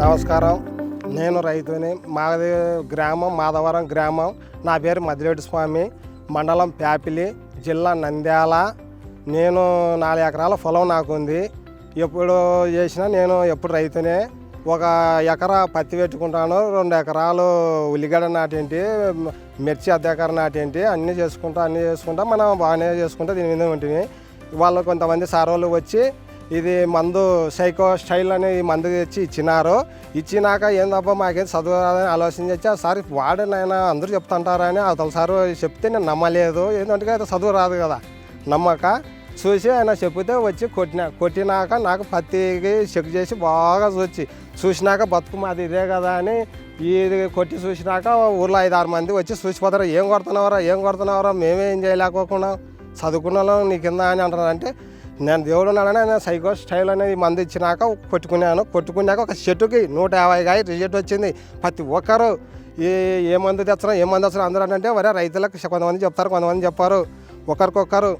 నమస్కారం. నేను రైతుని. మాది గ్రామం మాధవరం గ్రామం. నా పేరు మదిరెడ్డి స్వామి. మండలం ప్యాపిలి జిల్లా నంద్యాల. నేను నాలుగు ఎకరాల పొలం నాకు ఉంది ఎప్పుడు చేసినా నేను ఎప్పుడు రైతునే. ఒక ఎకరా పత్తి పెట్టుకుంటాను రెండు ఎకరాలు ఉల్లిగడ్డ నాటేంటి మిర్చి అర్ధ ఎకర నాటేంటి అన్నీ చేసుకుంటా అన్నీ చేసుకుంటా మనం బాగానే చేసుకుంటా దీని మీద ఉంటుంది వాళ్ళు కొంతమంది సార్ వాళ్ళు వచ్చి ఇది మందు సైకో స్టైల్ అనే మందు తెచ్చి ఇచ్చినారు. ఇచ్చినాక ఏందబ్బా మాకేం చదువు రాదని ఆలోచన చేసి ఆ సార్ వాడనైనా అందరూ చెప్తుంటారా అని అవతల సార్ చెప్తే నేను నమ్మలేదు. ఏంటంటే అయితే చదువు రాదు కదా. నమ్మక? చూసి ఆయన చెప్తే వచ్చి కొట్టిన కొట్టినాక నాకు పత్తికి చెక్ చేసి బాగా చూసి చూసినాక బతుకు మాది ఇదే కదా అని ఇది కొట్టి చూసినాక ఊర్లో ఐదు ఆరు మంది వచ్చి చూసిపోతారు ఏం కొడుతున్నావరా? ఏం కొడుతున్నావరా? మేమేం చేయలేకపోకుండా చదువుకున్నాం నీ కింద అని అంటారు అంటే నేను దేవుడు ఉన్నాడని నేను సైకో స్టైల్ అనేది మంది ఇచ్చినాక కొట్టుకున్నాను. కొట్టుకున్నాక ఒక చెట్టుకి నూట యాభై కాయ రిజల్ట్ వచ్చింది. ప్రతి ఒక్కరు ఏ ఏ మందు తెచ్చినా ఏ మందు వచ్చినా అందరూ అంటే వరే రైతులకు కొంతమంది చెప్తారు కొంతమంది చెప్పారు. ఒకరికొకరు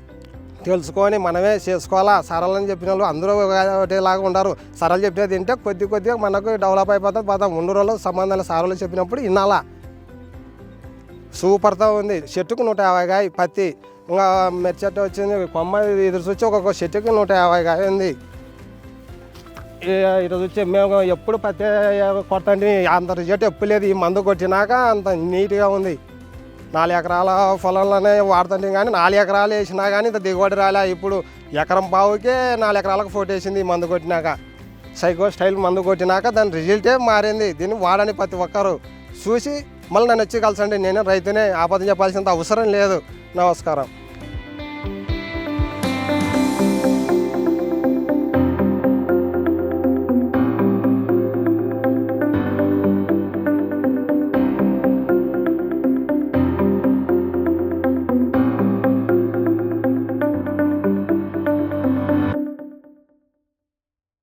తెలుసుకొని మనమే చేసుకోవాలా సరళని చెప్పిన వాళ్ళు అందరూ ఒకటేలాగా ఉండరు. సరళ చెప్పినది తింటే కొద్ది కొద్దిగా మనకు డెవలప్ అయిపోతుంది పోతాం. ముందు రోజులు సంబంధాలు సారలు చెప్పినప్పుడు వినాలా. సూపర్తో ఉంది. చెట్టుకు నూట యాభై కాయ పత్తి. ఇంకా మిర్చి చెట్టు వచ్చింది. కొమ్మ ఎదురు చూసి ఒక్కొక్క చెట్టుకి నూట యాభై కాయ ఉంది. ఈరోజు వచ్చి మేము ఎప్పుడు పత్తి కొట్టండి. అంత రిజల్ట్ ఎప్పుడు లేదు. ఈ మందు కొట్టినాక అంత నీట్గా ఉంది. నాలుగు ఎకరాల పొలంలోనే వాడుతుంటే కానీ నాలుగు ఎకరాలు వేసినా కానీ ఇంత దిగుబడి రాలే. ఇప్పుడు ఎకరం పావుకే నాలుగు ఎకరాలకు ఫోటో వేసింది ఈ మందు కొట్టినాక. సైకో స్టైల్ మందు కొట్టినాక దాని రిజల్టే మారింది. దీన్ని వాడని ప్రతి ఒక్కరు చూసి మళ్ళీ నన్ను వచ్చి కలిసండి. నేను రైతునే. ఆపద చెప్పాల్సినంత అవసరం లేదు. నమస్కారం.